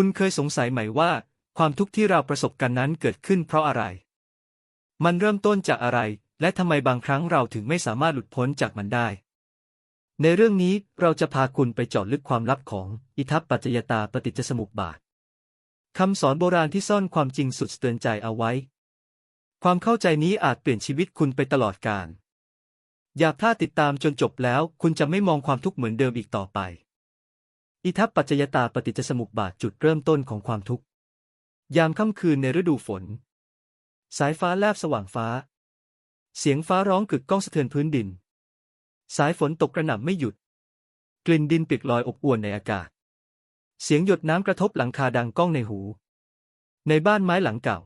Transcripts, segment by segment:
คุณเคยสงสัยไหมว่า ความทุกข์ที่เราประสบกันนั้นเกิดขึ้นเพราะอะไร มันเริ่มต้นจากอะไร และทำไมบางครั้งเราถึงไม่สามารถหลุดพ้นจากมันได้ ในเรื่องนี้เราจะพาคุณไปเจาะลึกความลับของอิทัปปัจจยตาปฏิจจสมุปบาทคำสอนโบราณที่ซ่อนความจริงสุดเตือนใจเอาไว้ ความเข้าใจนี้อาจเปลี่ยนชีวิตคุณไปตลอดกาลอย่าพลาติดตามจนจบแล้ว คุณจะไม่มองความทุกข์เหมือนเดิมอีกต่อไป อิทัปปัจจยตาปฏิจจสมุปบาทจุดเริ่มต้นของความทุกข์ ยามค่ำคืนในฤดูฝน สายฟ้าแลบสว่างฟ้า เสียงฟ้าร้องกึกก้องสะเทือนพื้นดิน สายฝนตกกระหน่ำไม่หยุด กลิ่นดินเปียกลอยอบอวนในอากาศ เสียงหยดน้ำกระทบหลังคาดังก้องในหู ในบ้านไม้หลังเก่า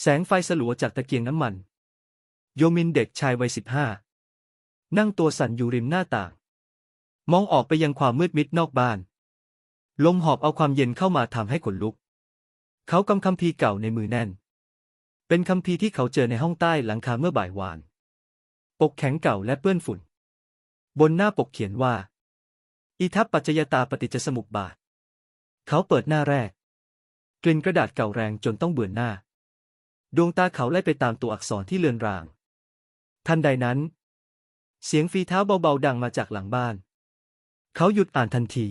แสงไฟสลัวจากตะเกียงน้ำมัน โยมินเด็กชายวัยสิบห้านั่งตัวสั่นอยู่ริมหน้าต่าง มองออกไปยังความมืดมิดนอกบ้าน ลมหอบเอาความเย็นเข้ามาทำให้ขนลุก เขากำคัมภีร์เก่าในมือแน่น เป็นคัมภีร์ที่เขาเจอในห้องใต้หลังคาเมื่อบ่ายวาน ปกแข็งเก่าและเปื้อนฝุ่น บนหน้าปกเขียนว่า อิทัปปัจจยตาปฏิจจสมุปบาท เขาเปิดหน้าแรก กลิ่นกระดาษเก่าแรงจนต้องเบื่อหน้า ดวงตาเขาไล่ไปตามตัวอักษรที่เลือนราง ทันใดนั้น เสียงฝีเท้าเบาๆดังมาจากหลังบ้าน เขาหยุดอ่านทันที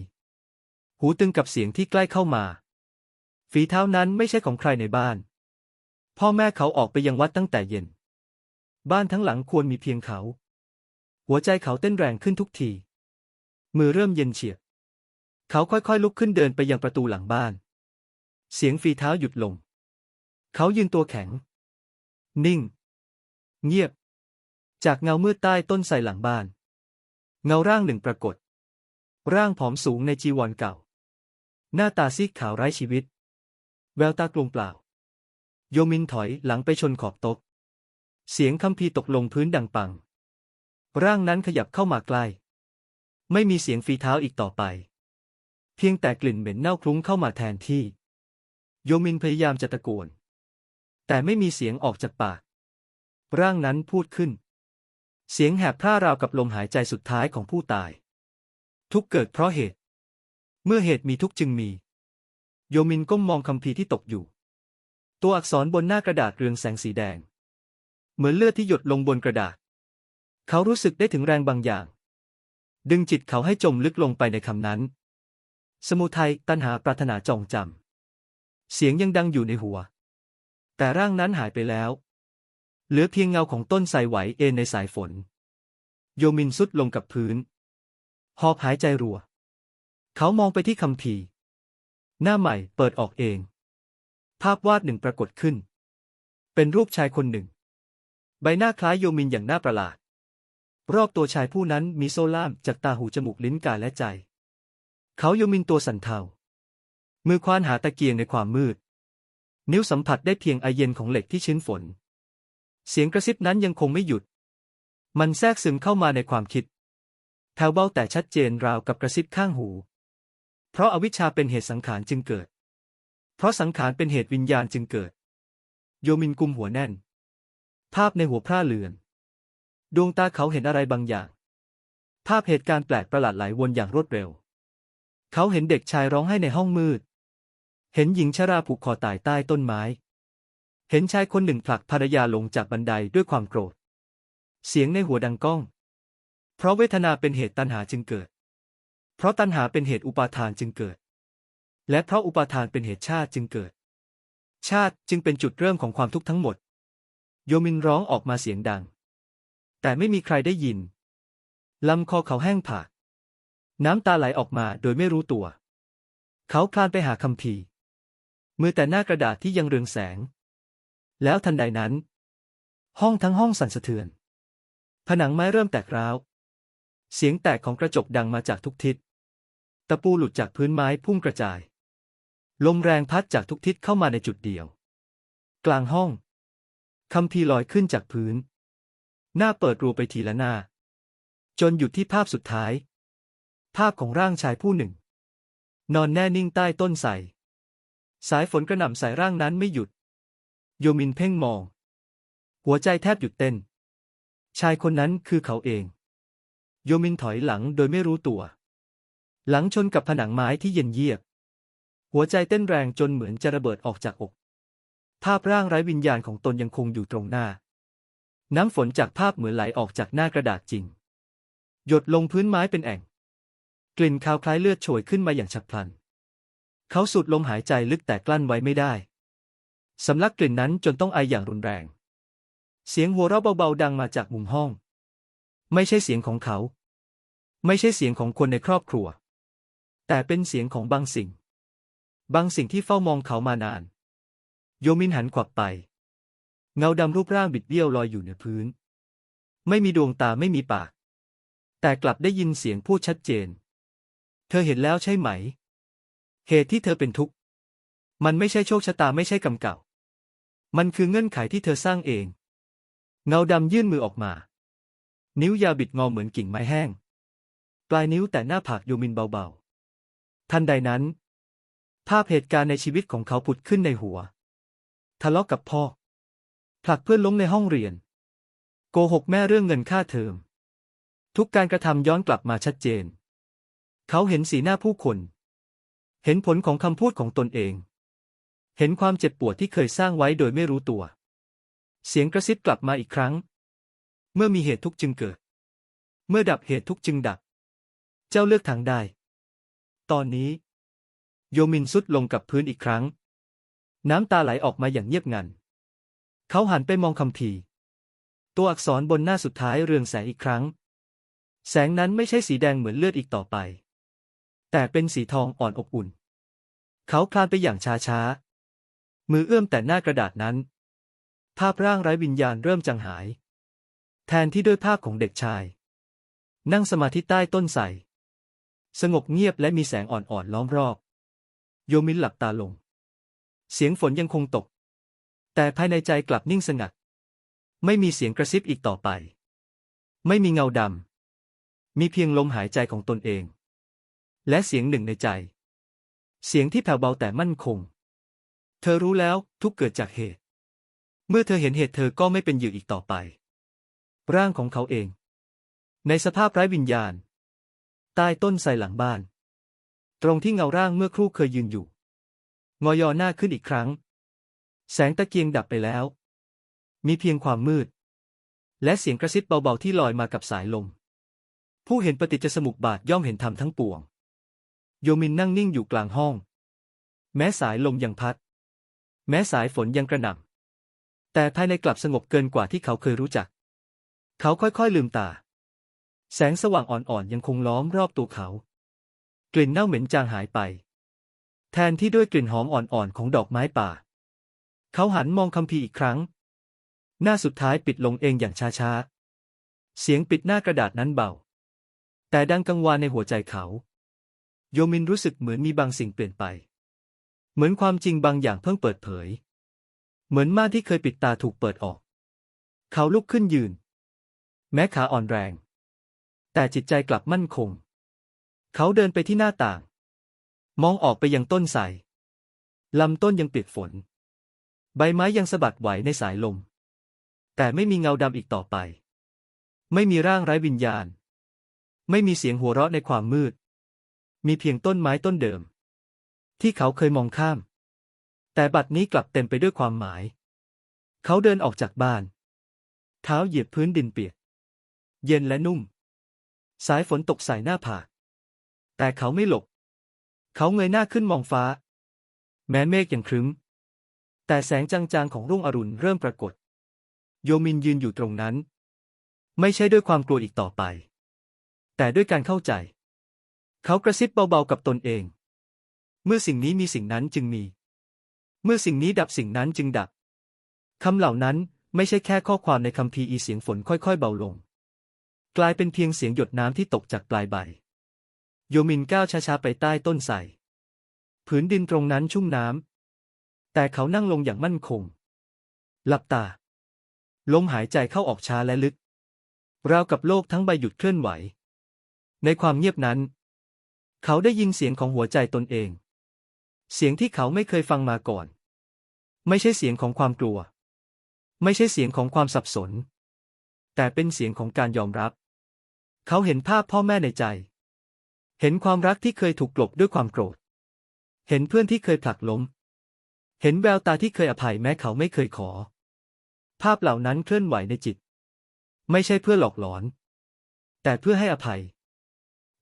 หูตึงกับเสียงที่ใกล้เข้ามา ฝีเท้านั้นไม่ใช่ของใครในบ้าน พ่อแม่เขาออกไปยังวัดตั้งแต่เย็น บ้านทั้งหลังควรมีเพียงเขา หัวใจเขาเต้นแรงขึ้นทุกที มือเริ่มเย็นเฉียบ เขาค่อยๆลุกขึ้นเดินไปยังประตูหลังบ้าน เสียงฝีเท้าหยุดลง เขายืนตัวแข็ง นิ่ง เงียบ จากเงามืดใต้ต้นไทรหลังบ้าน เงาร่างหนึ่งปรากฏ ร่างผอมสูงในจีวรเก่า หน้าตาซีดขาวไร้ชีวิต แววตากลวงเปล่า โยมินถอยหลังไปชนขอบโต๊ะเสียงคัมภีร์ตกลงพื้นดังปัง ร่างนั้นขยับเข้ามาใกล้ ไม่มีเสียงฝีเท้าอีกต่อไป เพียงแต่กลิ่นเหม็นเน่าคลุ้งเข้ามาแทนที่ โยมินพยายามจะตะโกน แต่ไม่มีเสียงออกจากปาก ร่างนั้นพูดขึ้น เสียงแหบพร่าราวกับลมหายใจสุดท้ายของผู้ตาย ทุกเกิดเพราะเหตุ เมื่อเหตุมีทุกจึงมี โยมินก้มมองคัมภีที่ตกอยู่ ตัวอักษรบนหน้ากระดาษเรืองแสงสีแดง เหมือนเลือดที่หยดลงบนกระดาษ เขารู้สึกได้ถึงแรงบางอย่าง ดึงจิตเขาให้จมลึกลงไปในคำนั้น สมุทัยตัณหาปรารถนาจองจำเสียงยังดังอยู่ในหัว แต่ร่างนั้นหายไปแล้ว เหลือเพียงเงาของต้นไทรไหวเอ็นในสายฝน โยมินสุดลงกับพื้น หอบหายใจรัว เขามองไปที่คัมภีหน้าใหม่เปิดออกเอง ภาพวาดหนึ่งปรากฏขึ้น เป็นรูปชายคนหนึ่ง ใบหน้าคล้ายโยมินอย่างน่าประหลาด รอบตัวชายผู้นั้นมีโซ่ล่ามจากตาหูจมูกลิ้นกายและใจ เขาโยมินตัวสั่นเทา มือควานหาตะเกียงในความมืด นิ้วสัมผัสได้เพียงไอเย็นของเหล็กที่ชื้นฝน เสียงกระซิบนั้นยังคงไม่หยุด มันแทรกซึมเข้ามาในความคิด แผ่วเบาแต่ชัดเจนราวกับกระซิบข้างหู เพราะอาวิชชาเป็นเหตุสังขารจึงเกิด เพราะสังขารเป็นเหตุวิญญาณจึงเกิด โยมินกุมหัวแน่น ภาพในหัวพร่าเลือน ดวงตาเขาเห็นอะไรบางอย่าง ภาพเหตุการณ์แปลกประหลาดไหลวนอย่างรวดเร็ว เขาเห็นเด็กชายร้องไห้ในห้องมืด เห็นหญิงชราผูกคอตายใต้ต้นไม้ เห็นชายคนหนึ่งผลักภรรยาลงจากบันไดด้วยความโกรธ เสียงในหัวดังก้อง เพราะเวทนาเป็นเหตุตัณหาจึงเกิด เพราะตัณหาเป็นเหตุอุปาทานจึงเกิด และเพราะอุปาทานเป็นเหตุชาติจึงเกิด ชาติจึงเป็นจุดเริ่มของความทุกข์ทั้งหมด โยมินร้องออกมาเสียงดัง แต่ไม่มีใครได้ยิน ลำคอเขาแห้งผาก น้ำตาไหลออกมาโดยไม่รู้ตัว เขาคลานไปหาคัมภีมือแต่หน้ากระดาษที่ยังเรืองแสง แล้วทันใดนั้น ห้องทั้งห้องสั่นสะเทือน ผนังไม้เริ่มแตกร้าว เสียงแตกของกระจกดังมาจากทุกทิศ ตะปูหลุดจากพื้นไม้พุ่งกระจาย ลมแรงพัดจากทุกทิศเข้ามาในจุดเดียว กลางห้องคัมภีลอยขึ้นจากพื้น หน้าเปิดรูไปทีละหน้า จนหยุดที่ภาพสุดท้าย ภาพของร่างชายผู้หนึ่ง นอนแน่นิ่งใต้ต้นไทรสายฝนกระหน่ำใส่ร่างนั้นไม่หยุด โยมินเพ่งมอง หัวใจแทบหยุดเต้น ชายคนนั้นคือเขาเอง โยมินถอยหลังโดยไม่รู้ตัว หลังชนกับผนังไม้ที่เย็นเยียบ หัวใจเต้นแรงจนเหมือนจะระเบิดออกจากอก ภาพร่างไร้วิญญาณของตนยังคงอยู่ตรงหน้า น้ำฝนจากภาพเหมือนไหลออกจากหน้ากระดาษจริง หยดลงพื้นไม้เป็นแอ่ง กลิ่นคาวคล้ายเลือดโชยขึ้นมาอย่างฉับพลัน เขาสูดลมหายใจลึกแต่กลั้นไว้ไม่ได้สำลักกลิ่นนั้นจนต้องไออย่างรุนแรง เสียงหัวเราะเบาๆดังมาจากมุมห้อง ไม่ใช่เสียงของเขา ไม่ใช่เสียงของคนในครอบครัว แต่เป็นเสียงของบางสิ่ง บางสิ่งที่เฝ้ามองเขามานาน โยมินหันขวับไป เงาดำรูปร่างบิดเบี้ยวลอยอยู่เหนือพื้น ไม่มีดวงตาไม่มีปาก แต่กลับได้ยินเสียงพูดชัดเจน เธอเห็นแล้วใช่ไหม เหตุที่เธอเป็นทุกข์ มันไม่ใช่โชคชะตาไม่ใช่กรรมเก่า มันคือเงื่อนไขที่เธอสร้างเอง เงาดำยื่นมือออกมา นิ้วยาวบิดงอเหมือนกิ่งไม้แห้ง ปลายนิ้วแต่หน้าผากโยมินเบาๆ ทันใดนั้น ภาพเหตุการณ์ในชีวิตของเขาผุดขึ้นในหัว ทะเลาะกับพ่อ ผลักเพื่อนล้มในห้องเรียน โกหกแม่เรื่องเงินค่าเทอม ทุกการกระทำย้อนกลับมาชัดเจน เขาเห็นสีหน้าผู้คน เห็นผลของคำพูดของตนเอง เห็นความเจ็บปวดที่เคยสร้างไว้โดยไม่รู้ตัว เสียงกระซิบกลับมาอีกครั้ง เมื่อมีเหตุทุกข์จึงเกิด เมื่อดับเหตุทุกข์จึงดับ เจ้าเลือกทางได้ ตอนนี้ โยมินสุดลงกับพื้นอีกครั้ง น้ำตาไหลออกมาอย่างเงียบงัน เขาหันไปมองคำพีตัวอักษรบนหน้าสุดท้ายเรืองแสงอีกครั้ง แสงนั้นไม่ใช่สีแดงเหมือนเลือดอีกต่อไป แต่เป็นสีทองอ่อนอบอุ่น เขาคลานไปอย่างช้าๆมือเอื้อมแต่หน้ากระดาษนั้น ภาพร่างไร้วิญญาณเริ่มจางหาย แทนที่ด้วยภาพของเด็กชาย นั่งสมาธิใต้ต้นไทร สงบเงียบและมีแสงอ่อนๆล้อมรอบ โยมินหลับตาลง เสียงฝนยังคงตก แต่ภายในใจกลับนิ่งสงัด ไม่มีเสียงกระซิบอีกต่อไป ไม่มีเงาดำ มีเพียงลมหายใจของตนเอง และเสียงหนึ่งในใจ เสียงที่แผ่วเบาแต่มั่นคง เธอรู้แล้วทุกเกิดจากเหตุ เมื่อเธอเห็นเหตุเธอก็ไม่เป็นเหยื่ออีกต่อไป ร่างของเขาเอง ในสภาพไร้วิญญาณ ใต้ต้นไทรหลังบ้าน ตรงที่เงาร่างเมื่อครู่เคยยืนอยู่ งอยอหน้าขึ้นอีกครั้ง แสงตะเกียงดับไปแล้ว มีเพียงความมืด และเสียงกระซิบเบาๆที่ลอยมากับสายลม ผู้เห็นปฏิจจสมุปบาทย่อมเห็นธรรมทั้งปวง โยมินนั่งนิ่งอยู่กลางห้อง แม้สายลมยังพัด แม้สายฝนยังกระหน่ำแต่ภายในกลับสงบเกินกว่าที่เขาเคยรู้จัก เขาค่อยๆลืมตา แสงสว่างอ่อนๆยังคงล้อมรอบตัวเขา กลิ่นเน่าเหม็นจางหายไป แทนที่ด้วยกลิ่นหอมอ่อนๆของดอกไม้ป่า เขาหันมองคัมภีร์อีกครั้ง หน้าสุดท้ายปิดลงเองอย่างช้าๆ เสียงปิดหน้ากระดาษนั้นเบา แต่ดังกังวานในหัวใจเขา โยมินรู้สึกเหมือนมีบางสิ่งเปลี่ยนไป เหมือนความจริงบางอย่างเพิ่งเปิดเผย เหมือนม่านที่เคยปิดตาถูกเปิดออก เขาลุกขึ้นยืน แม้ขาอ่อนแรง แต่จิตใจกลับมั่นคง เขาเดินไปที่หน้าต่าง มองออกไปยังต้นไทรลำต้นยังเปียกฝน ใบไม้ยังสะบัดไหวในสายลม แต่ไม่มีเงาดำอีกต่อไป ไม่มีร่างไร้วิญญาณ ไม่มีเสียงหัวเราะในความมืด มีเพียงต้นไม้ต้นเดิม ที่เขาเคยมองข้าม แต่บัดนี้กลับเต็มไปด้วยความหมาย เขาเดินออกจากบ้าน เท้าเหยียบพื้นดินเปียก เย็นและนุ่ม สายฝนตกใส่หน้าผากแต่เขาไม่หลบ เขาเงยหน้าขึ้นมองฟ้า แม้เมฆยังครึ้ม แต่แสงจางๆของรุ่งอรุณเริ่มปรากฏ โยมินยืนอยู่ตรงนั้น ไม่ใช่ด้วยความกลัวอีกต่อไป แต่ด้วยการเข้าใจ เขากระซิบเบาๆกับตนเอง เมื่อสิ่งนี้มีสิ่งนั้นจึงมี เมื่อสิ่งนี้ดับสิ่งนั้นจึงดับคำเหล่านั้นไม่ใช่แค่ข้อความในคำพีอีเสียงฝนค่อยๆ เบาลง กลายเป็นเพียงเสียงหยดน้ำที่ตกจากปลายใบ โยมินก้าวช้าๆไปใต้ต้นไทรผืนดินตรงนั้นชุ่มน้ำ แต่เขานั่งลงอย่างมั่นคง หลับตา ลมหายใจเข้าออกช้าและลึก ราวกับโลกทั้งใบหยุดเคลื่อนไหว ในความเงียบนั้น เขาได้ยินเสียงของหัวใจตนเอง เสียงที่เขาไม่เคยฟังมาก่อน ไม่ใช่เสียงของความกลัว ไม่ใช่เสียงของความสับสน แต่เป็นเสียงของการยอมรับ เขาเห็นภาพพ่อแม่ในใจ เห็นความรักที่เคยถูกกลบด้วยความโกรธ เห็นเพื่อนที่เคยผลักล้ม เห็นแววตาที่เคยอภัยแม้เขาไม่เคยขอ ภาพเหล่านั้นเคลื่อนไหวในจิต ไม่ใช่เพื่อหลอกหลอน แต่เพื่อให้อภัย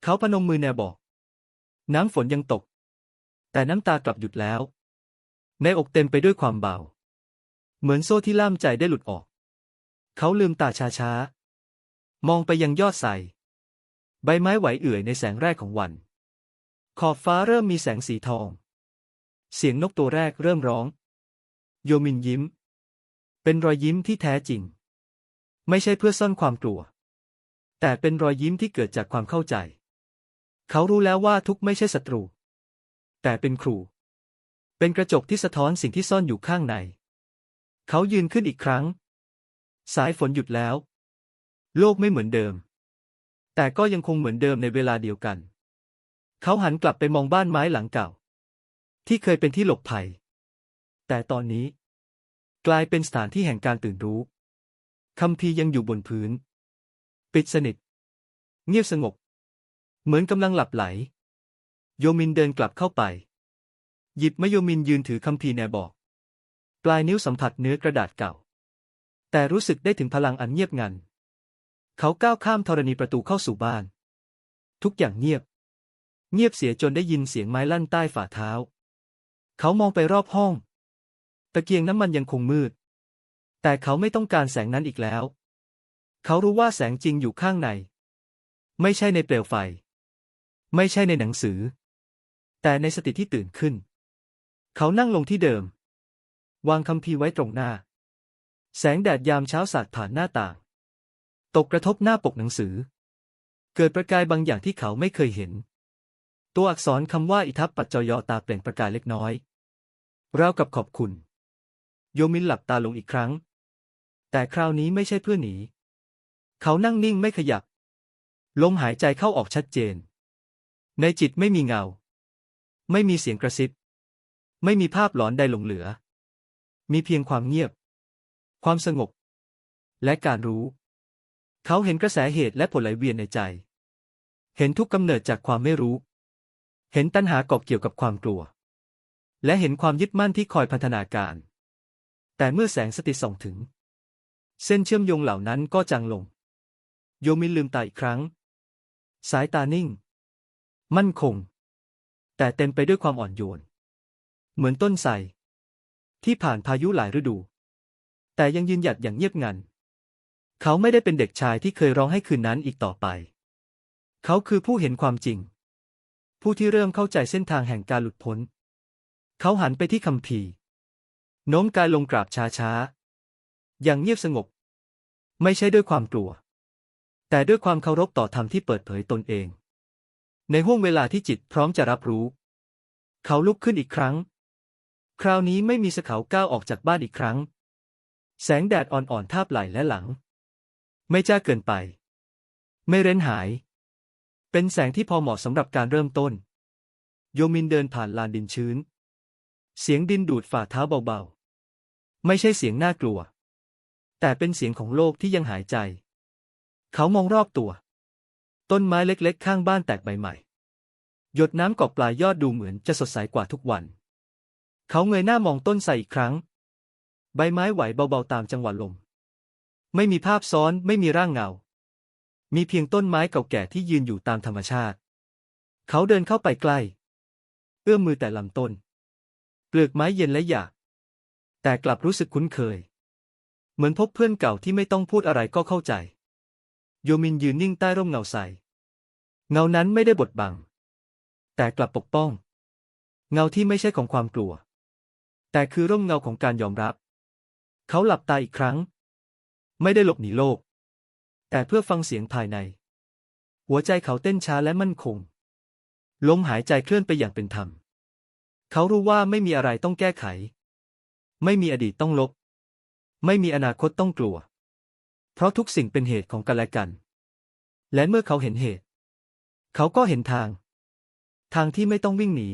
เขาพนมมือแนบอก น้ำฝนยังตก แต่น้ำตากลับหยุดแล้ว ในอกเต็มไปด้วยความเบา เหมือนโซ่ที่ล่ามใจได้หลุดออก เขาลืมตาช้าๆ มองไปยังยอดไทร ใบไม้ไหวเอื่อยในแสงแรกของวัน ขอบฟ้าเริ่มมีแสงสีทอง เสียงนกตัวแรกเริ่มร้อง โยมินยิ้ม เป็นรอยยิ้มที่แท้จริง ไม่ใช่เพื่อซ่อนความกลัว แต่เป็นรอยยิ้มที่เกิดจากความเข้าใจ เขารู้แล้วว่าทุกไม่ใช่ศัตรู แต่เป็นครู เป็นกระจกที่สะท้อนสิ่งที่ซ่อนอยู่ข้างใน เขายืนขึ้นอีกครั้ง สายฝนหยุดแล้ว โลกไม่เหมือนเดิม แต่ก็ยังคงเหมือนเดิมในเวลาเดียวกัน เขาหันกลับไปมองบ้านไม้หลังเก่า ที่เคยเป็นที่หลบภัย แต่ตอนนี้ กลายเป็นสถานที่แห่งการตื่นรู้คำพียังอยู่บนพื้น ปิดสนิท เงียบสงบ เหมือนกำลังหลับไหล โยมินเดินกลับเข้าไป หยิบมโยมินยืนถือคำพีแนบอก ปลายนิ้วสัมผัสเนื้อกระดาษเก่า แต่รู้สึกได้ถึงพลังอันเงียบงัน เขาก้าวข้ามธรณีประตูเข้าสู่บ้าน ทุกอย่างเงียบ เงียบเสียจนได้ยินเสียงไม้ลั่นใต้ฝ่าเท้า เขามองไปรอบห้อง ตะเกียงน้ำมันยังคงมืด แต่เขาไม่ต้องการแสงนั้นอีกแล้ว เขารู้ว่าแสงจริงอยู่ข้างใน ไม่ใช่ในเปลวไฟ ไม่ใช่ในหนังสือ แต่ในสติที่ตื่นขึ้น เขานั่งลงที่เดิม วางคำพีไว้ตรงหน้า แสงแดดยามเช้าสาดผ่านหน้าต่าง ตกกระทบหน้าปกหนังสือ เกิดประกายบางอย่างที่เขาไม่เคยเห็น ตัวอักษรคำว่าอิทัปปัจจยอตาเปล่งประกายเล็กน้อยราวกับขอบคุณ โยมินหลับตาลงอีกครั้ง แต่คราวนี้ไม่ใช่เพื่อหนี เขานั่งนิ่งไม่ขยับ ลมหายใจเข้าออกชัดเจน ในจิตไม่มีเงา ไม่มีเสียงกระซิบ ไม่มีภาพหลอนใดหลงเหลือ มีเพียงความเงียบ ความสงบ และการรู้ เขาเห็นกระแสเหตุและผลไหลเวียนในใจ เห็นทุกกำเนิดจากความไม่รู้ เห็นตัณหาเกาะเกี่ยวกับความกลัว และเห็นความยึดมั่นที่คอยพันธนาการ แต่เมื่อแสงสติส่องถึง เส้นเชื่อมโยงเหล่านั้นก็จางลง โยมินลืมตาอีกครั้ง สายตานิ่ง มั่นคง แต่เต็มไปด้วยความอ่อนโยน เหมือนต้นไทรที่ผ่านพายุหลายฤดู แต่ยังยืนหยัดอย่างเงียบงัน เขาไม่ได้เป็นเด็กชายที่เคยร้องให้คืนนั้นอีกต่อไป เขาคือผู้เห็นความจริง ผู้ที่เริ่มเข้าใจเส้นทางแห่งการหลุดพ้น เขาหันไปที่คัมภีโน้มกายลงกราบช้าๆ อย่างเงียบสงบ ไม่ใช่ด้วยความกลัว แต่ด้วยความเคารพต่อธรรมที่เปิดเผยตนเอง ในห้วงเวลาที่จิตพร้อมจะรับรู้ เขาลุกขึ้นอีกครั้ง คราวนี้ไม่มีสเขาก้าวออกจากบ้านอีกครั้ง แสงแดดอ่อนๆทาบไหล่และหลัง ไม่จ้าเกินไป ไม่เร้นหาย เป็นแสงที่พอเหมาะสำหรับการเริ่มต้น โยมินเดินผ่านลานดินชื้น เสียงดินดูดฝ่าเท้าเบาๆ ไม่ใช่เสียงน่ากลัว แต่เป็นเสียงของโลกที่ยังหายใจ เขามองรอบตัว ต้นไม้เล็กๆ ข้างบ้านแตกใบใหม่ หยดน้ำกอกปลายยอดดูเหมือนจะสดใสกว่าทุกวัน เขาเงยหน้ามองต้นไทรอีกครั้ง ใบไม้ไหวเบาๆตามจังหวะลม ไม่มีภาพซ้อนไม่มีร่างเงา มีเพียงต้นไม้เก่าแก่ที่ยืนอยู่ตามธรรมชาติ เขาเดินเข้าไปใกล้ เอื้อมมือแต่ลำต้น เปลือกไม้เย็นและหยาบแต่กลับรู้สึกคุ้นเคย เหมือนพบเพื่อนเก่าที่ไม่ต้องพูดอะไรก็เข้าใจ โยมินยืนนิ่งใต้ร่มเงาใส เงานั้นไม่ได้บดบัง แต่กลับปกป้อง เงาที่ไม่ใช่ของความกลัว แต่คือร่มเงาของการยอมรับ เขาหลับตาอีกครั้ง ไม่ได้หลบหนีโลก แต่เพื่อฟังเสียงภายใน หัวใจเขาเต้นช้าและมั่นคง ลมหายใจเคลื่อนไปอย่างเป็นธรรม เขารู้ว่าไม่มีอะไรต้องแก้ไข ไม่มีอดีตต้องลบ ไม่มีอนาคตต้องกลัว เพราะทุกสิ่งเป็นเหตุของกันและกัน และเมื่อเขาเห็นเหตุ เขาก็เห็นทาง ทางที่ไม่ต้องวิ่งหนี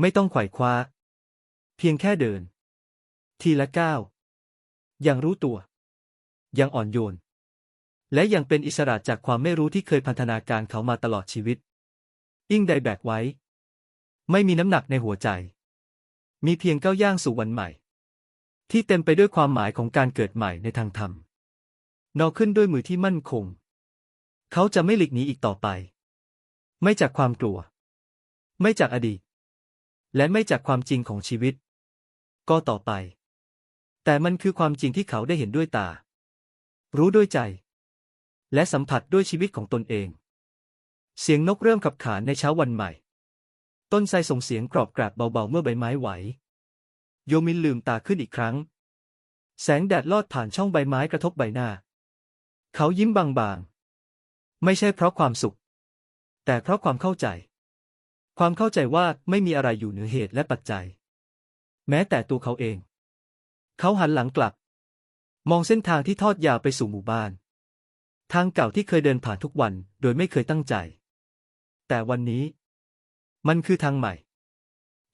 ไม่ต้องไขว่คว้า เพียงแค่เดิน ทีละก้าวอย่างรู้ตัว ยังอ่อนโยน และยังเป็นอิสระจากความไม่รู้ที่เคยพันธนาการเขามาตลอดชีวิตอิงใดแบกไว้ ไม่มีน้ำหนักในหัวใจ มีเพียงก้าวย่างสู่วันใหม่ ที่เต็มไปด้วยความหมายของการเกิดใหม่ในทางธรรมนอขึ้นด้วยมือที่มั่นคง เขาจะไม่หลีกหนีอีกต่อไป ไม่จากความกลัว ไม่จากอดีต และไม่จากความจริงของชีวิต ก็ต่อไป แต่มันคือความจริงที่เขาได้เห็นด้วยตา รู้ด้วยใจ และสัมผัสด้วยชีวิตของตนเอง เสียงนกเริ่มขับขานในเช้าวันใหม่ ต้นไทรส่งเสียงกรอบกราบเบาๆเมื่อใบไม้ไหว โยมินลืมตาขึ้นอีกครั้ง แสงแดดลอดผ่านช่องใบไม้กระทบใบหน้า เขายิ้มบางๆ ไม่ใช่เพราะความสุข แต่เพราะความเข้าใจ ความเข้าใจว่าไม่มีอะไรอยู่เหนือเหตุและปัจจัย แม้แต่ตัวเขาเอง เขาหันหลังกลับ มองเส้นทางที่ทอดยาวไปสู่หมู่บ้าน ทางเก่าที่เคยเดินผ่านทุกวันโดยไม่เคยตั้งใจ แต่วันนี้ มันคือทางใหม่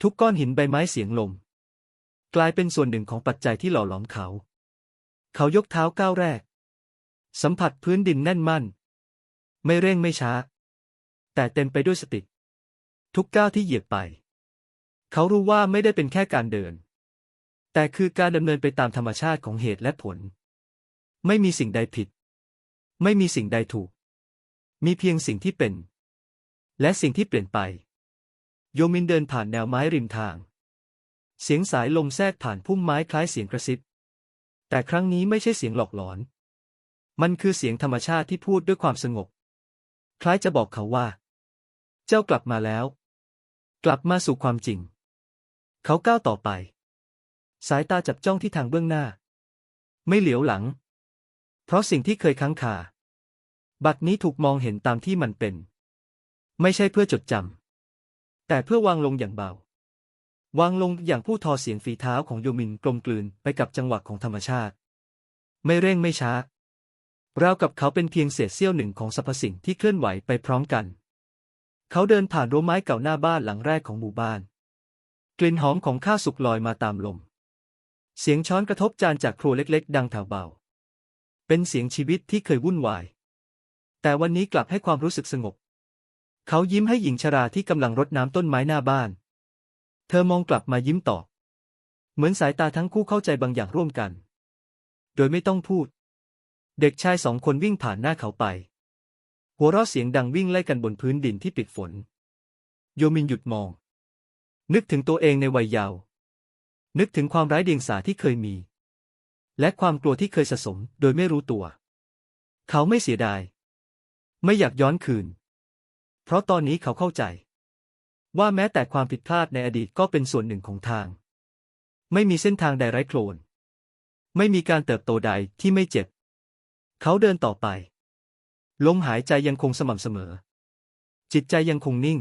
ทุกก้อนหินใบไม้เสียงลม กลายเป็นส่วนหนึ่งของปัจจัยที่หล่อหลอมเขา เขายกเท้าก้าวแรก สัมผัสพื้นดินแน่นมั่น ไม่เร่งไม่ช้า แต่เต็มไปด้วยสติ ทุกก้าวที่เหยียบไป เขารู้ว่าไม่ได้เป็นแค่การเดิน แต่คือการดำเนินไปตามธรรมชาติของเหตุและผล ไม่มีสิ่งใดผิด ไม่มีสิ่งใดถูก มีเพียงสิ่งที่เป็น และสิ่งที่เปลี่ยนไป โยมินเดินผ่านแนวไม้ริมทาง เสียงสายลมแทรกผ่านพุ่มไม้คล้ายเสียงกระซิบ แต่ครั้งนี้ไม่ใช่เสียงหลอกหลอน มันคือเสียงธรรมชาติที่พูดด้วยความสงบ คล้ายจะบอกเขาว่า เจ้ากลับมาแล้ว กลับมาสู่ความจริง เขาก้าวต่อไป สายตาจับจ้องที่ทางเบื้องหน้า ไม่เหลียวหลัง เพราะสิ่งที่เคยค้างคา บัดนี้ถูกมองเห็นตามที่มันเป็น ไม่ใช่เพื่อจดจำ แต่เพื่อวางลงอย่างเบา วางลงอย่างผู้ทอเสียงฝีเท้าของโยมินกลมกลืนไปกับจังหวะของธรรมชาติ ไม่เร่งไม่ช้าราวกับเขาเป็นเพียงเศษเสี้ยวหนึ่งของสรรพสิ่งที่เคลื่อนไหวไปพร้อมกัน เขาเดินผ่านรั้วไม้เก่าหน้าบ้านหลังแรกของหมู่บ้าน กลิ่นหอมของข้าวสุกลอยมาตามลม เสียงช้อนกระทบจานจากครัวเล็กๆ ดังแถวเบา เป็นเสียงชีวิตที่เคยวุ่นวาย แต่วันนี้กลับให้ความรู้สึกสงบ เขายิ้มให้หญิงชราที่กำลังรดน้ำต้นไม้หน้าบ้าน เธอมองกลับมายิ้มตอบ เหมือนสายตาทั้งคู่เข้าใจบางอย่างร่วมกัน โดยไม่ต้องพูด เด็กชายสองคนวิ่งผ่านหน้าเขาไป หัวเราะเสียงดังวิ่งไล่กันบนพื้นดินที่ปิดฝน โยมินหยุดมอง นึกถึงตัวเองในวัยเยาว์ นึกถึงความร้ายเดียงสาที่เคยมี และความกลัวที่เคยสะสมโดยไม่รู้ตัว เขาไม่เสียดาย ไม่อยากย้อนคืน เพราะตอนนี้เขาเข้าใจ ว่าแม้แต่ความผิดพลาดในอดีตก็เป็นส่วนหนึ่งของทาง ไม่มีเส้นทางใดไร้โคลน ไม่มีการเติบโตใดที่ไม่เจ็บ เขาเดินต่อไป ลมหายใจยังคงสม่ำเสมอ จิตใจยังคงนิ่ง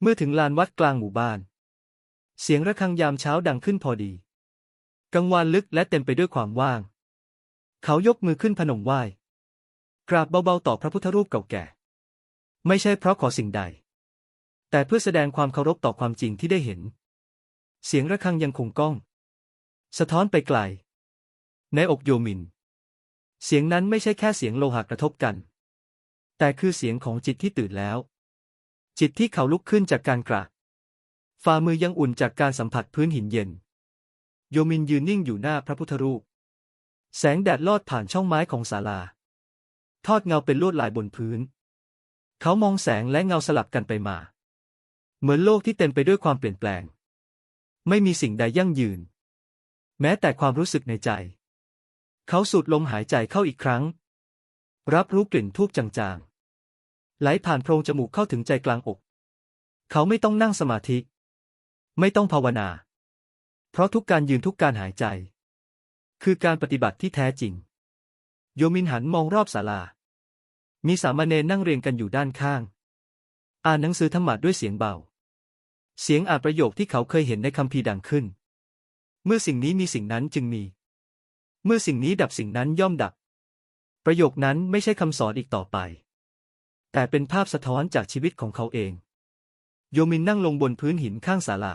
เมื่อถึงลานวัดกลางหมู่บ้าน เสียงระฆังยามเช้าดังขึ้นพอดีกังวานลึกและเต็มไปด้วยความว่าง เขายกมือขึ้นพนมไหว้ กราบเบาๆต่อพระพุทธรูปเก่าแก่ ไม่ใช่เพราะขอสิ่งใด แต่เพื่อแสดงความเคารพต่อความจริงที่ได้เห็น เสียงระฆังยังคงก้อง สะท้อนไปไกล ในอกโยมิน เสียงนั้นไม่ใช่แค่เสียงโลหะกระทบกัน แต่คือเสียงของจิตที่ตื่นแล้ว จิตที่เขาลุกขึ้นจากการกราบ ฝ่ามือยังอุ่นจากการสัมผัสพื้นหินเย็น โยมินยืนนิ่งอยู่หน้าพระพุทธรูป แสงแดดลอดผ่านช่องไม้ของศาลา ทอดเงาเป็นลวดลายบนพื้น เขามองแสงและเงาสลับกันไปมา เหมือนโลกที่เต็มไปด้วยความเปลี่ยนแปลง ไม่มีสิ่งใดยั่งยืน แม้แต่ความรู้สึกในใจ เขาสูดลมหายใจเข้าอีกครั้ง รับรู้กลิ่นทูบจางๆไหลผ่านโพรงจมูกเข้าถึงใจกลางอก เขาไม่ต้องนั่งสมาธิ ไม่ต้องภาวนา เพราะทุกการยืนทุกการหายใจ คือการปฏิบัติที่แท้จริง โยมินหันมองรอบศาลา มีสามเณรนั่งเรียงกันอยู่ด้านข้าง อ่านหนังสือธรรมะด้วยเสียงเบา เสียงอ่านประโยคที่เขาเคยเห็นในคัมภีร์ดังขึ้น เมื่อสิ่งนี้มีสิ่งนั้นจึงมี เมื่อสิ่งนี้ดับสิ่งนั้นย่อมดับ ประโยคนั้นไม่ใช่คำสอนอีกต่อไป แต่เป็นภาพสะท้อนจากชีวิตของเขาเอง โยมินนั่งลงบนพื้นหินข้างศาลา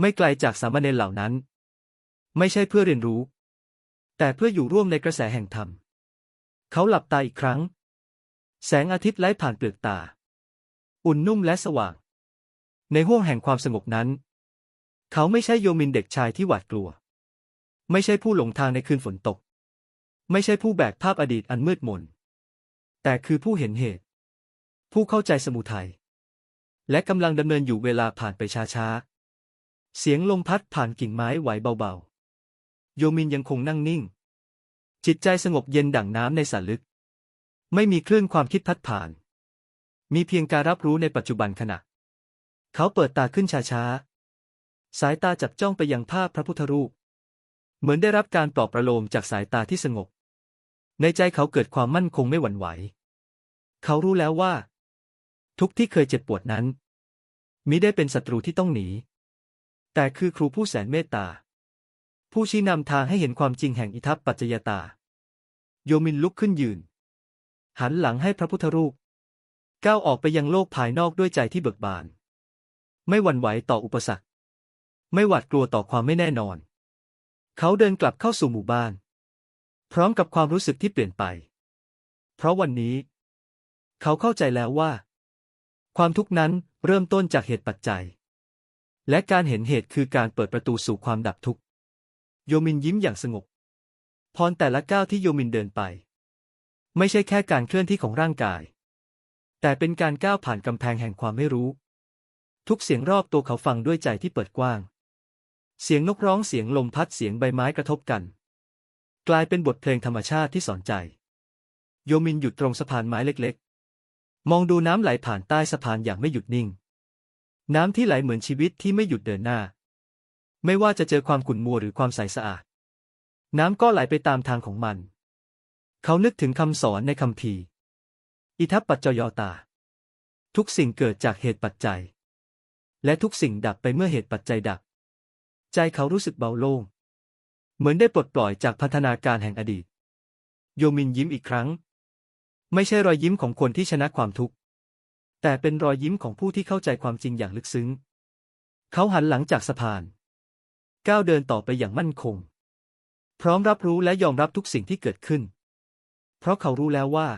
ไม่ไกลจากสามเณรเหล่านั้น ไม่ใช่เพื่อเรียนรู้ แต่เพื่ออยู่ร่วมในกระแสแห่งธรรม เขาหลับตาอีกครั้ง แสงอาทิตย์ไล่ผ่านเปลือกตา อุ่นนุ่มและสว่าง ในห้วงแห่งความสงบนั้น เขาไม่ใช่โยมินเด็กชายที่หวาดกลัว ไม่ใช่ผู้หลงทางในคืนฝนตก ไม่ใช่ผู้แบกภาพอดีตอันมืดมน แต่คือผู้เห็นเหตุ ผู้เข้าใจสมุทัยและกำลังดำเนินอยู่เวลาผ่านไปช้า เสียงลมพัดผ่านกิ่งไม้ไหวเบาๆ โยมินยังคงนั่งนิ่ง จิตใจสงบเย็นดั่งน้ำในสระลึก ไม่มีคลื่นความคิดพัดผ่าน มีเพียงการรับรู้ในปัจจุบันขณะ เขาเปิดตาขึ้นช้าๆ สายตาจับจ้องไปยังภาพพระพุทธรูป เหมือนได้รับการปลอบประโลมจากสายตาที่สงบ ในใจเขาเกิดความมั่นคงไม่หวั่นไหว เขารู้แล้วว่า ทุกที่เคยเจ็บปวดนั้นมิได้เป็นศัตรูที่ต้องหนี แต่คือครูผู้แสนเมตตา ผู้ชี้นำทางให้เห็นความจริงแห่งอิทัปปัจจยตา โยมินลุกขึ้นยืน หันหลังให้พระพุทธรูป ก้าวออกไปยังโลกภายนอกด้วยใจที่เบิกบาน ไม่หวั่นไหวต่ออุปสรรค ไม่หวาดกลัวต่อความไม่แน่นอน เขาเดินกลับเข้าสู่หมู่บ้าน พร้อมกับความรู้สึกที่เปลี่ยนไป เพราะวันนี้ เขาเข้าใจแล้วว่า ความทุกข์นั้นเริ่มต้นจากเหตุปัจจัย และการเห็นเหตุคือการเปิดประตูสู่ความดับทุกข์ โยมินยิ้มอย่างสงบ พรแต่ละก้าวที่โยมินเดินไป ไม่ใช่แค่การเคลื่อนที่ของร่างกาย แต่เป็นการก้าวผ่านกำแพงแห่งความไม่รู้ ทุกเสียงรอบตัวเขาฟังด้วยใจที่เปิดกว้าง เสียงนกร้องเสียงลมพัดเสียงใบไม้กระทบกัน กลายเป็นบทเพลงธรรมชาติที่สอนใจ โยมินหยุดตรงสะพานไม้เล็กๆ มองดูน้ำไหลผ่านใต้สะพานอย่างไม่หยุดนิ่ง น้ำที่ไหลเหมือนชีวิตที่ไม่หยุดเดินหน้า ไม่ว่าจะเจอความขุ่นมัวหรือความใสสะอาด น้ำก็ไหลไปตามทางของมัน เขานึกถึงคำสอนในคำพีอิทัปปัจจยตา ทุกสิ่งเกิดจากเหตุปัจจัย และทุกสิ่งดับไปเมื่อเหตุปัจจัยดับ ใจเขารู้สึกเบาโล่ง เหมือนได้ปลดปล่อยจากพัฒนาการแห่งอดีต โยมินยิ้มอีกครั้ง ไม่ใช่รอยยิ้มของคนที่ชนะความทุกข์ แต่เป็นรอยยิ้มของผู้ที่เข้าใจความจริงอย่างลึกซึ้ง เขาหันหลังจากสะพาน ก้าวเดินต่อไปอย่างมั่นคง พร้อมรับรู้และยอมรับทุกสิ่งที่เกิดขึ้น เพราะเขารู้แล้วว่า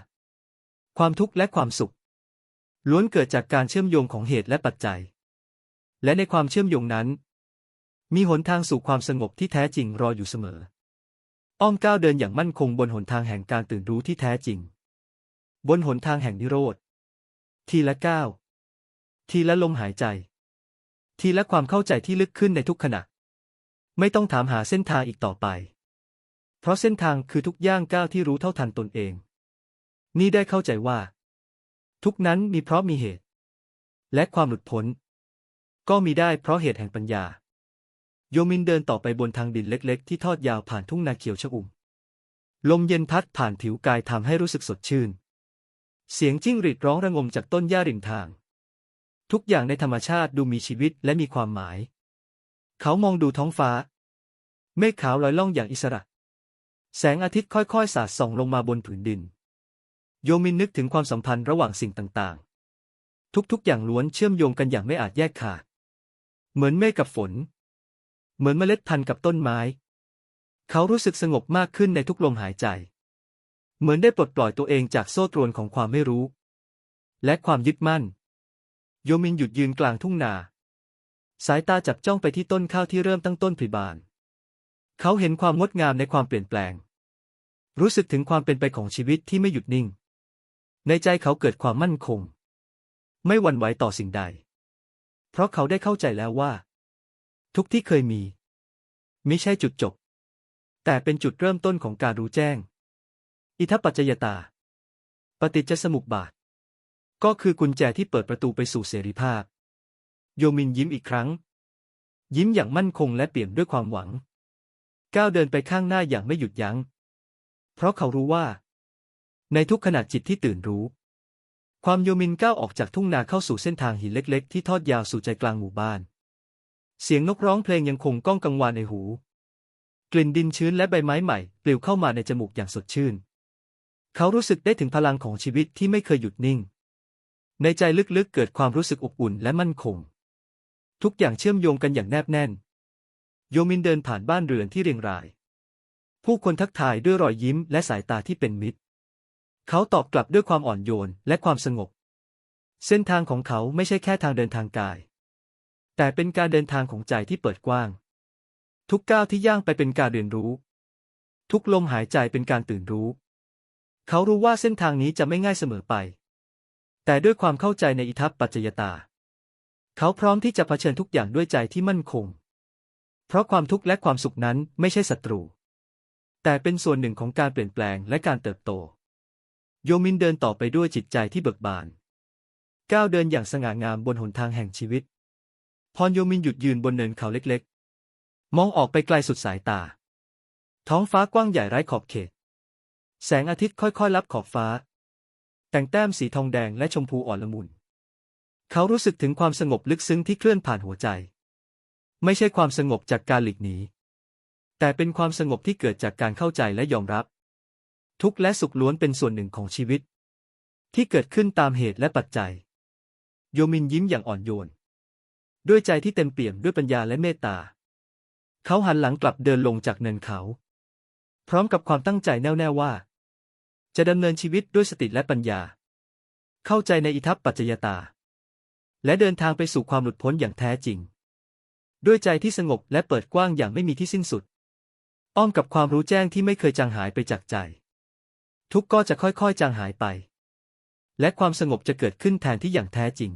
ความทุกข์และความสุข ล้วนเกิดจากการเชื่อมโยงของเหตุและปัจจัย และในความเชื่อมโยงนั้น มีหนทางสู่ความสงบที่แท้จริงรออยู่เสมอ อ้อมก้าวเดินอย่างมั่นคงบนหนทางแห่งการตื่นรู้ที่แท้จริง บนหนทางแห่งนิโรธ ทีละก้าว ทีละลมหายใจ ทีละความเข้าใจที่ลึกขึ้นในทุกขณะ ไม่ต้องถามหาเส้นทางอีกต่อไป เพราะเส้นทางคือทุกย่างก้าวที่รู้เท่าทันตนเอง นี่ได้เข้าใจว่า ทุกนั้นมีเพราะมีเหตุ และความหลุดพ้น ก็มีได้เพราะเหตุแห่งปัญญา โยมินเดินต่อไปบนทางดินเล็ก ๆ ที่ทอดยาวผ่านทุ่งนาเขียวชอุ่มลมเย็นพัดผ่านผิวกายทำให้รู้สึกสดชื่น เสียงจิ้งหรีดร้องระงมจากต้นหญ้าริมทาง ทุกอย่างในธรรมชาติดูมีชีวิตและมีความหมาย เขามองดูท้องฟ้า เมฆขาวลอยล่องอย่างอิสระ แสงอาทิตย์ค่อยๆ สาดส่องลงมาบนผืนดิน โยมินนึกถึงความสัมพันธ์ระหว่างสิ่งต่างๆ ทุกๆ อย่างล้วนเชื่อมโยงกันอย่างไม่อาจแยกขาด เหมือนเมฆกับฝน เหมือนเมล็ดพันธุ์กับต้นไม้ เขารู้สึกสงบมากขึ้นในทุกลมหายใจ เหมือนได้ปลดปล่อยตัวเองจากโซ่ตรวนของความไม่รู้ และความยึดมั่น โยมินหยุดยืนกลางทุ่งนา สายตาจับจ้องไปที่ต้นข้าวที่เริ่มตั้งต้นผลิบาน เขาเห็นความงดงามในความเปลี่ยนแปลง รู้สึกถึงความเป็นไปของชีวิตที่ไม่หยุดนิ่ง ในใจเขาเกิดความมั่นคง ไม่หวั่นไหวต่อสิ่งใด เพราะเขาได้เข้าใจแล้วว่า ทุกที่เคยมี ไมิใช่จุดจบ แต่เป็นจุดเริ่มต้นของการรู้แจ้ง อิทัปปัจจยตา ปฏิจจสมุปบาท ก็คือกุญแจที่เปิดประตูไปสู่เสรีภาพ โยมินยิ้มอีกครั้ง ยิ้มอย่างมั่นคงและเปี่ยมด้วยความหวัง ก้าวเดินไปข้างหน้าอย่างไม่หยุดยัง้ง เพราะเขารู้ว่า ในทุกขณะจิตที่ตื่นรู้ ความโยมินก้าวออกจากทุ่งนาเข้าสู่เส้นทางหินเล็ก ๆ ที่ทอดยาวสู่ใจกลางหมู่บ้าน เสียงนกร้องเพลงยังคงก้องกังวานในหู กลิ่นดินชื้นและใบไม้ใหม่ปลิวเข้ามาในจมูกอย่างสดชื่น เขารู้สึกได้ถึงพลังของชีวิตที่ไม่เคยหยุดนิ่ง ในใจลึกๆเกิดความรู้สึกอบอุ่นและมั่นคง ทุกอย่างเชื่อมโยงกันอย่างแนบแน่น โยมินเดินผ่านบ้านเรือนที่เรียงราย ผู้คนทักทายด้วยรอยยิ้มและสายตาที่เป็นมิตร เขาตอบกลับด้วยความอ่อนโยนและความสงบ เส้นทางของเขาไม่ใช่แค่ทางเดินทางกาย แต่เป็นการเดินทางของใจที่เปิดกว้าง ทุกก้าวที่ย่างไปเป็นการเรียนรู้ ทุกลมหายใจเป็นการตื่นรู้ เขารู้ว่าเส้นทางนี้จะไม่ง่ายเสมอไป แต่ด้วยความเข้าใจในอิทัปปัจจยตา เขาพร้อมที่จะเผชิญทุกอย่างด้วยใจที่มั่นคง เพราะความทุกข์และความสุขนั้นไม่ใช่ศัตรู แต่เป็นส่วนหนึ่งของการเปลี่ยนแปลงและการเติบโต โยมินเดินต่อไปด้วยจิตใจที่เบิกบาน ก้าวเดินอย่างสง่างามบนหนทางแห่งชีวิต พรโยมินหยุดยืนบนเนินเขาเล็กๆ มองออกไปไกลสุดสายตา ท้องฟ้ากว้างใหญ่ไร้ขอบเขต แสงอาทิตย์ค่อยๆลับขอบฟ้า แต่งแต้มสีทองแดงและชมพูอ่อนละมุน เขารู้สึกถึงความสงบลึกซึ้งที่เคลื่อนผ่านหัวใจ ไม่ใช่ความสงบจากการหลีกหนี แต่เป็นความสงบที่เกิดจากการเข้าใจและยอมรับ ทุกและสุขล้วนเป็นส่วนหนึ่งของชีวิต ที่เกิดขึ้นตามเหตุและปัจจัย โยมินยิ้มอย่างอ่อนโยน ด้วยใจที่เต็มเปี่ยมด้วยปัญญาและเมตตา เขาหันหลังกลับเดินลงจากเนินเขา พร้อมกับความตั้งใจแน่วแน่ว่า จะดำเนินชีวิตด้วยสติและปัญญา เข้าใจในอิทัปปัจจยตา และเดินทางไปสู่ความหลุดพ้นอย่างแท้จริง ด้วยใจที่สงบและเปิดกว้างอย่างไม่มีที่สิ้นสุด อ้อมกับความรู้แจ้งที่ไม่เคยจางหายไปจากใจ ทุกข์ก็จะค่อยๆจางหายไป และความสงบจะเกิดขึ้นแทนที่อย่างแท้จริง